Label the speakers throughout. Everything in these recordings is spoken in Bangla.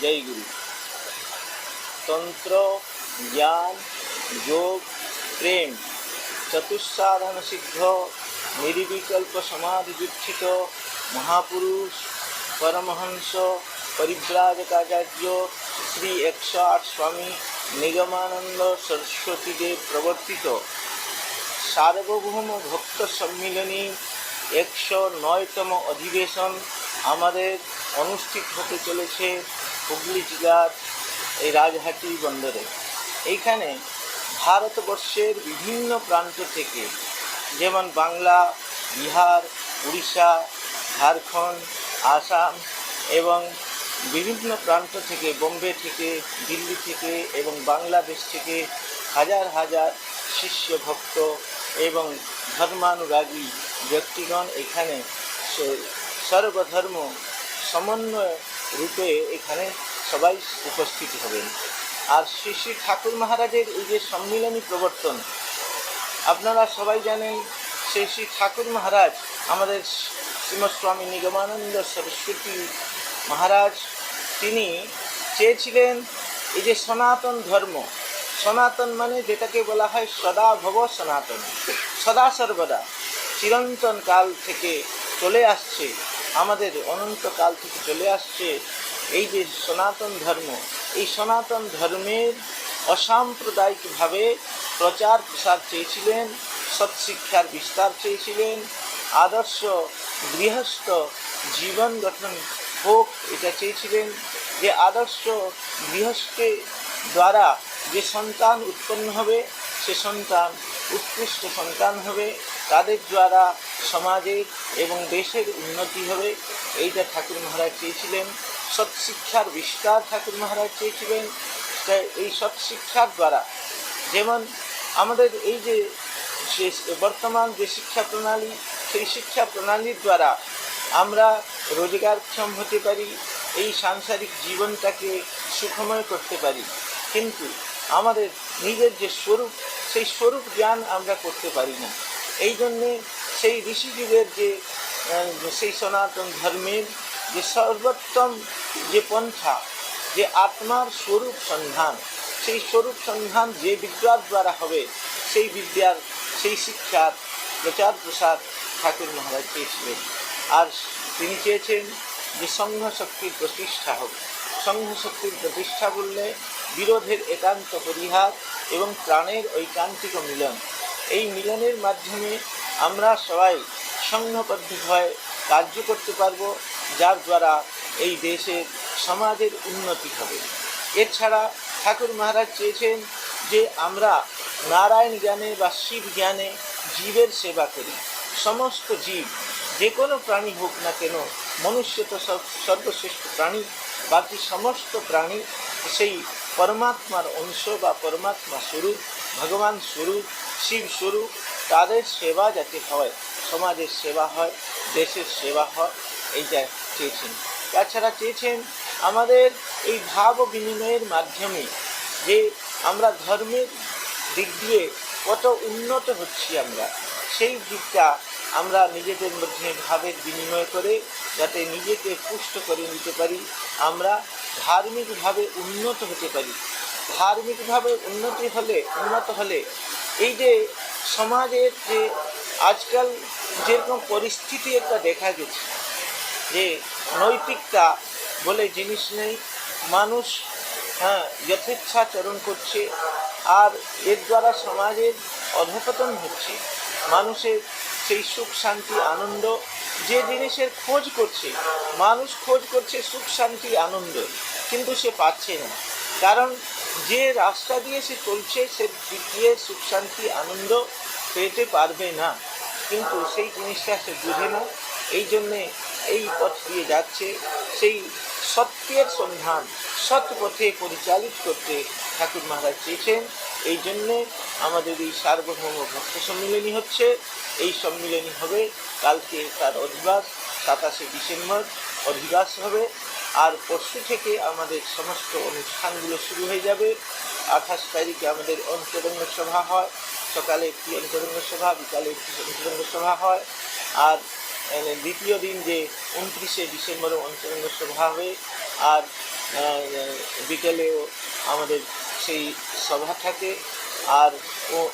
Speaker 1: জয় গুরু। তন্ত্র, জ্ঞান, যোগ, প্রেম, চতুসাধন সিদ্ধ, নির্বিকল্প সমাধিদীক্ষিত মহাপুরুষ, পরমহংস, পরিব্রাজকাচার্য, শ্রী একশো আট স্বামী নিগমানন্দ সরস্বতীদেব প্রবর্তিত। সার্বভৌম ভক্ত সম্মিলনী একশো নয়তম অধিবেশন আমাদের অনুষ্ঠিত হতে চলেছে হুগলি জেলার এই রাজহাটি বন্দরে। এইখানে ভারতবর্ষের বিভিন্ন প্রান্ত থেকে যেমন বাংলা, বিহার, উড়িষ্যা, ঝাড়খণ্ড, আসাম এবং বিভিন্ন প্রান্ত থেকে বোম্বে থেকে, দিল্লি থেকে এবং বাংলাদেশ থেকে হাজার হাজার শিষ্য ভক্ত এবং ধর্মানুরাগী ব্যক্তিগণ এখানে সর্বধর্ম সমন্বয় রূপে এখানে সবাই উপস্থিত হবেন। আর শ্রী শ্রী ঠাকুর মহারাজের এই যে সম্মিলনী প্রবর্তন, আপনারা সবাই জানেন শ্রী শ্রী ঠাকুর মহারাজ আমাদের শ্রীমৎ স্বামী নিগমানন্দ সরস্বতী মহারাজ, তিনি চেয়েছিলেন এই যে সনাতন ধর্ম। সনাতন মানে যেটাকে বলা হয় সদা ভব সনাতন, সদা সর্বদা। চিরন্তন কাল থেকে চলে আসছে, আমাদের অনন্ত কাল থেকে চলে আসছে। এই যে সনাতন ধর্ম, এই সনাতন ধর্মের অসাম্প্রদায়িকভাবে প্রচার প্রসার চেয়েছিলেন, সৎশিক্ষার বিস্তার চেয়েছিলেন, আদর্শ গৃহস্থ জীবন গঠন হোক এটা চেয়েছিলেন, যে আদর্শ গৃহস্থের দ্বারা যে সন্তান উৎপন্ন হবে, সে সন্তান উৎকৃষ্ট সন্তান হবে তাদের দ্বারা সমাজের এবং দেশের উন্নতি হবে। এইটা ঠাকুর মহারাজ চেয়েছিলেন। সৎশিক্ষার বিস্তার ঠাকুর মহারাজ চেয়েছিলেন। এই সৎশিক্ষার দ্বারা যেমন আমাদের এই যে বর্তমান যে শিক্ষা প্রণালী, সেই শিক্ষা প্রণালীর দ্বারা আমরা রোজগারক্ষম হতে পারি, এই সাংসারিক জীবনটাকে সুখময় করতে পারি। কিন্তু আমাদের নিজের যে স্বরূপ, সেই স্বরূপ জ্ঞান আমরা করতে পারি না। এই জন্যে সেই ঋষি যুগের যে সেই সনাতন ধর্মের যে সর্বোত্তম যে পন্থা, যে আত্মার স্বরূপ সন্ধান, সেই স্বরূপ সন্ধান যে বিদ্যার দ্বারা হবে, সেই বিদ্যার, সেই শিক্ষার প্রচার প্রসার ঠাকুর মহারাজ চেয়েছিলেন। আর তিনি চেয়েছেন যে সংঘ শক্তির প্রতিষ্ঠা হবে সংঘ শক্তির প্রতিষ্ঠা বললে বিরোধের একান্ত পরিহার এবং প্রাণের ঐকান্তিক মিলন। এই মিলনের মাধ্যমে আমরা সবাই সংঘবদ্ধভাবে কার্য করতে পারব, যার দ্বারা এই দেশের সমাজের উন্নতি হবে। এছাড়া ঠাকুর মহারাজ চেয়েছেন যে আমরা নারায়ণ জ্ঞানে বা শিব জ্ঞানে জীবের সেবা করি। সমস্ত জীব, যে কোনো প্রাণী হোক না কেন, মনুষ্য তো সর্বশ্রেষ্ঠ প্রাণী, বাকি সমস্ত প্রাণী সেই পরমাত্মার অংশ বা পরমাত্মা স্বরূপ ভগবান স্বরূপ শিব স্বরূপ তাদের সেবা যাতে হয়, সমাজের সেবা হয়, দেশের সেবা হয় এইটা চেয়েছেন। তাছাড়া চেয়েছেন আমাদের এই ভাব বিনিময়ের মাধ্যমে যে আমরা ধর্মের দিক দিয়ে কত উন্নত হচ্ছি আমরা, সেই দিকটা আমরা নিজেদের মধ্যে ভাবের বিনিময় করে যাতে নিজেকে পুষ্ট করে নিতে পারি, আমরা ধার্মিকভাবে উন্নত হতে পারি। ধার্মিকভাবে উন্নতি হলে, উন্নত হলে, এই যে সমাজের যে আজকাল যেরকম পরিস্থিতি একটা দেখা গেছে, যে নৈতিকতা বলে জিনিস নেই, মানুষ হ্যাঁ যথেচ্ছাচরণ করছে, আর এর দ্বারা সমাজের অধপতন হচ্ছে, মানুষের সেই সুখ, শান্তি, আনন্দ, যে জিনিসের খোঁজ করছে, মানুষ খোঁজ করছে সুখ, শান্তি, আনন্দ, কিন্তু সে পাচ্ছে না। কারণ যে রাস্তা দিয়ে সে চলছে, সে দিয়ে সুখ, শান্তি, আনন্দ পেতে পারবে না। কিন্তু সেই জিনিসটা সে বুঝে না। এই জন্যে এই পথ দিয়ে যাচ্ছে। সেই সত্যের সন্ধান সৎ পথে পরিচালিত করতে ঠাকুর মহারাজ চেয়েছেন। এই জন্যে আমাদের এই সার্বভৌম ভক্ত সম্মিলনী হচ্ছে। এই সম্মিলনী হবে কালকে তার অধিবাস, সাতাশে ডিসেম্বর, অধিবাস হবে। আর পরশু থেকে আমাদের সমস্ত অনুষ্ঠানগুলো শুরু হয়ে যাবে। আঠাশ তারিখে আমাদের অন্তরঙ্গ সভা হয়। সকালে একটি অন্তরঙ্গ সভা, বিকালে একটি অন্তরঙ্গ সভা হয়। আর দ্বিতীয় দিন যে উনত্রিশে ডিসেম্বরে অন্তরঙ্গ সভা হবে। আর বিকেলেও আমাদের সেই সভা থাকে। আর, ও,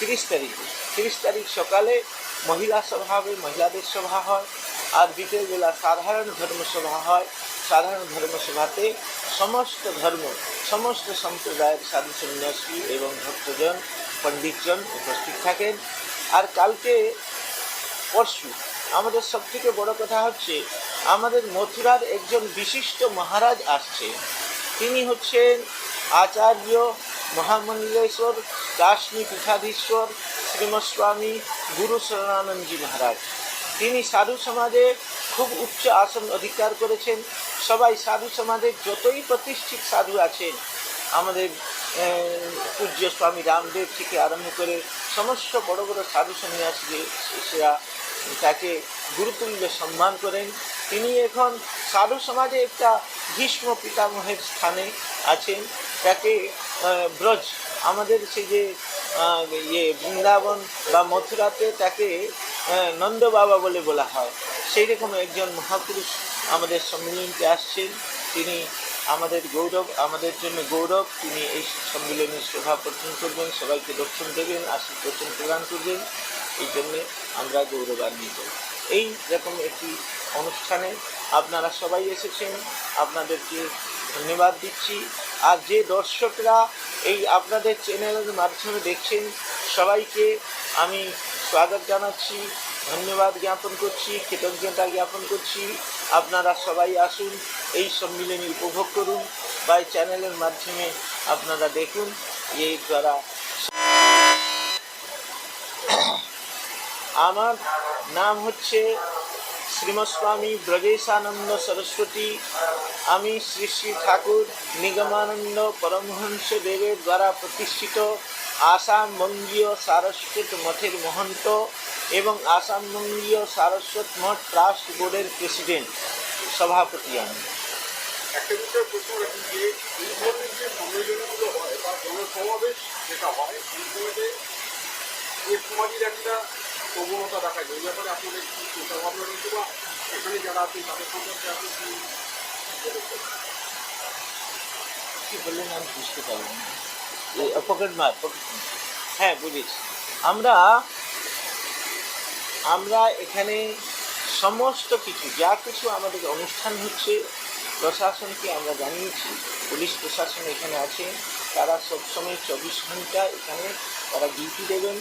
Speaker 1: তিরিশ তারিখে, তিরিশ তারিখ সকালে মহিলা সভা হবে, মহিলাদের সভা হয়। আর বিকেলবেলা সাধারণ ধর্মসভা হয়। সাধারণ ধর্মসভাতে সমস্ত ধর্ম, সমস্ত সম্প্রদায়ের সাধু সন্ন্যাসী এবং ভক্তজন, পণ্ডিতজন উপস্থিত থাকেন। আর কালকে পরশু আমাদের সবথেকে বড় কথা হচ্ছে, আমাদের মথুরার একজন বিশিষ্ট মহারাজ আসছে তিনি হচ্ছেন আচার্য মহামন্ডলেশ্বর কাশ্মী পীঠাধীশ্বর শ্রীমস্বামী গুরু শরণানন্দজি মহারাজ। তিনি সাধু সমাজে খুব উচ্চ আসন অধিকার করেছেন। সবাই সাধু সমাজের যতই প্রতিষ্ঠিত সাধু আছেন, আমাদের পূজ্য স্বামী রামদেব থেকে আরম্ভ করে সমস্ত বড় বড় সাধু সন্ন্যাসীরা তাকে গুরুতুল্য সম্মান করেন। তিনি এখন সাধু সমাজে একটা ভীষ্ম পিতামহের স্থানে আছেন। তাকে ব্রজ, আমাদের সেই যে ইয়ে বৃন্দাবন বা মথুরাতে তাকে নন্দ বাবা বলে বলা হয়। সেই রকম একজন মহাপুরুষ আমাদের সম্মিলনীতে আসছেন। তিনি আমাদের গৌরব, আমাদের জন্য গৌরব। তিনি এই সম্মিলনের সভাপতিত্ব করবেন, সবাইকে দর্শন দেবেন দর্শন প্রদান করবেন। এই জন্যে আমরা গৌরবান্বিত। এই রকম একটি অনুষ্ঠানে আপনারা সবাই এসেছেন। আপনাদেরকে ধন্যবাদ দিচ্ছি। আর যে দর্শকরা এই আপনাদের চ্যানেলের মাধ্যমে দেখছেন, সবাইকে আমি স্বাগত জানাচ্ছি। ধন্যবাদ জ্ঞাপন করছি, কৃতজ্ঞতা জ্ঞাপন করছি। আপনারা সবাই আসুন, এই সম্মিলনী উপভোগ করুন, বা এই চ্যানেলের মাধ্যমে আপনারা দেখুন, এই দ্বারা আমার নাম হচ্ছে শ্রীমস্বামী ব্রজেশানন্দ সরস্বতী। আমি শ্রী শ্রী ঠাকুর নিগমানন্দ পরমহংস দেবের দ্বারা প্রতিষ্ঠিত আসাম বঙ্গীয় সারস্বত মঠের মহন্ত এবং আসাম বঙ্গীয় সারস্বত মঠ ট্রাস্ট বোর্ডের প্রেসিডেন্ট সভাপতি আমি
Speaker 2: একটা বিষয়ে প্রশ্ন রাখি যে এই ধরনের যে সম্মেলনগুলো হয় বা জনসমাবেশ যেটা হয় এই যে সমাজের একটা প্রবণতা দেখা যায় ওই ব্যাপারে আপনাদের কি চিন্তা ভাবনা রয়েছে বা এখানে যারা আছেন তাদের সম্পর্কে আপনি কি?
Speaker 1: বললেন আমি বুঝতে পারলাম পকেট মার পকেট হ্যাঁ বুঝেছি। আমরা আমরা এখানে সমস্ত কিছু, যা কিছু আমাদের অনুষ্ঠান হচ্ছে, প্রশাসনকে আমরা জানিয়েছি, পুলিশ প্রশাসন এখানে আছে। তারা সবসময় চব্বিশ ঘণ্টা এখানে তারা ডিউটি দেবেন।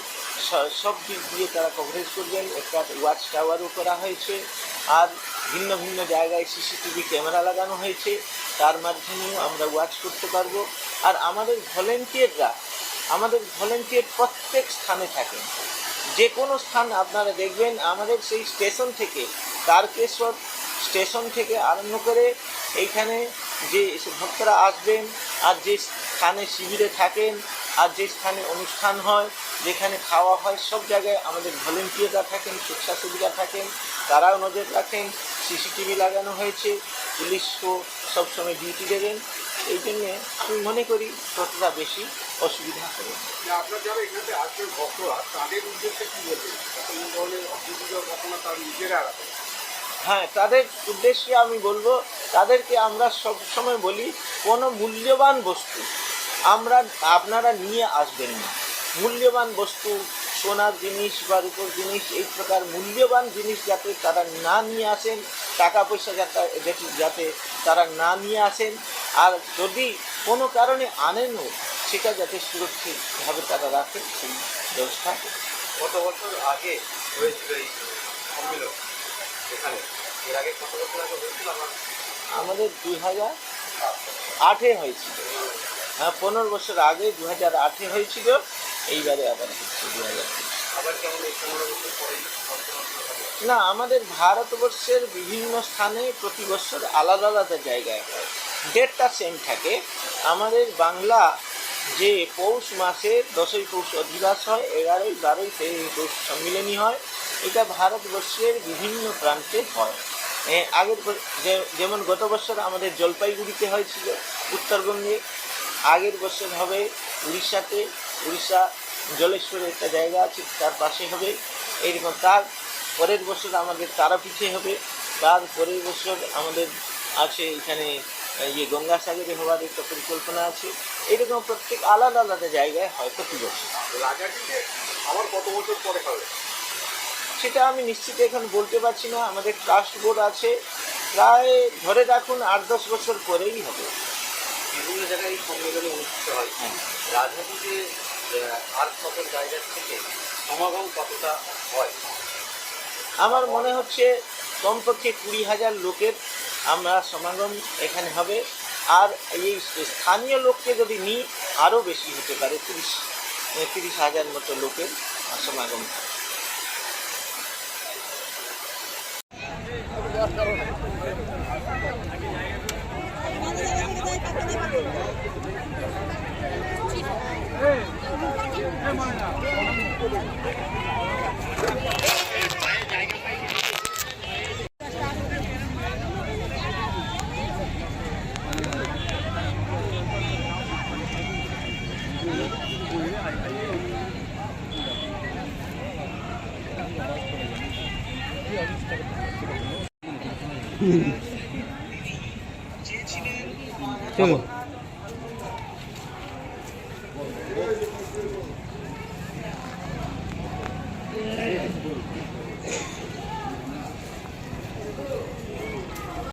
Speaker 1: সব দিক দিয়ে তারা কভারেজ করবেন। একটা ওয়াচ টাওয়ারও করা হয়েছে আর ভিন্ন ভিন্ন জায়গায় সিসিটিভি ক্যামেরা লাগানো হয়েছে। তার মাধ্যমেও আমরা ওয়াচ করতে পারব। আর আমাদের ভলেন্টিয়াররা আমাদের ভলেন্টিয়ার প্রত্যেক স্থানে থাকেন। যে কোনো স্থান আপনারা দেখবেন, আমাদের সেই স্টেশন থেকে, তারকেশ্বর স্টেশন থেকে আরম্ভ করে এইখানে যে ভক্তরা আসবেন আর যে স্থানে শিবিরে থাকেন আর যে স্থানে অনুষ্ঠান হয় যেখানে খাওয়া হয় সব জায়গায় আমাদের ভলেন্টিয়াররা থাকেন স্বেচ্ছাসেবীরা থাকেন তারাও নজর রাখেন সিসিটিভি লাগানো হয়েছে পুলিশও সবসময় ডিউটি দেবেন। এই জন্যে আমি মনে করি ততটা বেশি অসুবিধা হবে। না।
Speaker 2: আপনার যারা এখানে আসবেন ভক্তরা তাদের উদ্দেশ্যে কি বলবেন? কোনো ধরনের অসুবিধা ঘটনা তার নিজেরা
Speaker 1: হ্যাঁ তাদের উদ্দেশ্যে আমি বলব তাদেরকে আমরা সব সময় বলি কোনো মূল্যবান বস্তু আমরা আপনারা নিয়ে আসবেন না। মূল্যবান বস্তু সোনার জিনিস বা রূপোর জিনিস এই প্রকার মূল্যবান জিনিস যাতে তারা না নিয়ে আসেন টাকা পয়সা যাতে যাতে তারা না নিয়ে আসেন আর যদি কোনো কারণে আনেনও সেটা যাতে সুরক্ষিতভাবে তারা রাখেন সেই ব্যবস্থা।
Speaker 2: কত বছর আগে হয়েছিল এই সম্মেলন এখানে। এর আগে কত বছর আগে হয়েছিল?
Speaker 1: আমাদের দুই হাজার আটে হয়েছিল। হ্যাঁ পনেরো বছর আগে দু হাজার আটে হয়েছিল এইবারে আবার হচ্ছে দু হাজার না আমাদের ভারতবর্ষের বিভিন্ন স্থানে প্রতি বছর আলাদা আলাদা জায়গায় হয়। ডেটটা সেম থাকে। আমাদের বাংলা যে পৌষ মাসে দশই পৌষ অধিবাস হয় এগারোই বারোই সেই পৌষ সম্মিলনী হয় এটা ভারতবর্ষের বিভিন্ন প্রান্তে হয়। আগের যেমন গত বছর আমাদের জলপাইগুড়িতে হয়েছিল উত্তরবঙ্গে আগের বছর হবে উড়িষ্যাতে। উড়িষ্যা জলেশ্বরে একটা জায়গা আছে তার পাশে হবে এইরকম তার পরের বছর আমাদের তারাপীঠে হবে। তার পরের বছর আমাদের আছে এখানে ইয়ে গঙ্গাসাগরে হওয়ার একটা পরিকল্পনা আছে। এইরকম প্রত্যেক আলাদা আলাদা জায়গায় হয় প্রতি বছর।
Speaker 2: আবার কত বছর পরে হবে?
Speaker 1: সেটা আমি নিশ্চিত এখন বলতে পারছি না। আমাদের ট্রাস্ট বোর্ড আছে। প্রায় ধরে রাখুন আট দশ বছর পরেই হবে।
Speaker 3: বিভিন্ন জায়গায় এই সম্মেলনী অনুষ্ঠিত হয়।
Speaker 1: হ্যাঁ।
Speaker 3: রাজনীতিতে আর সকল জায়গার থেকে সমাগম কতটা হয়?
Speaker 1: আমার মনে হচ্ছে কমপক্ষে কুড়ি হাজার লোকের আমরা সমাগম এখানে হবে। আর এই স্থানীয় লোককে যদি নিই আরও বেশি হতে পারে তিরিশ তিরিশ হাজার মতো লোকের সমাগম। Mm-hmm. 用过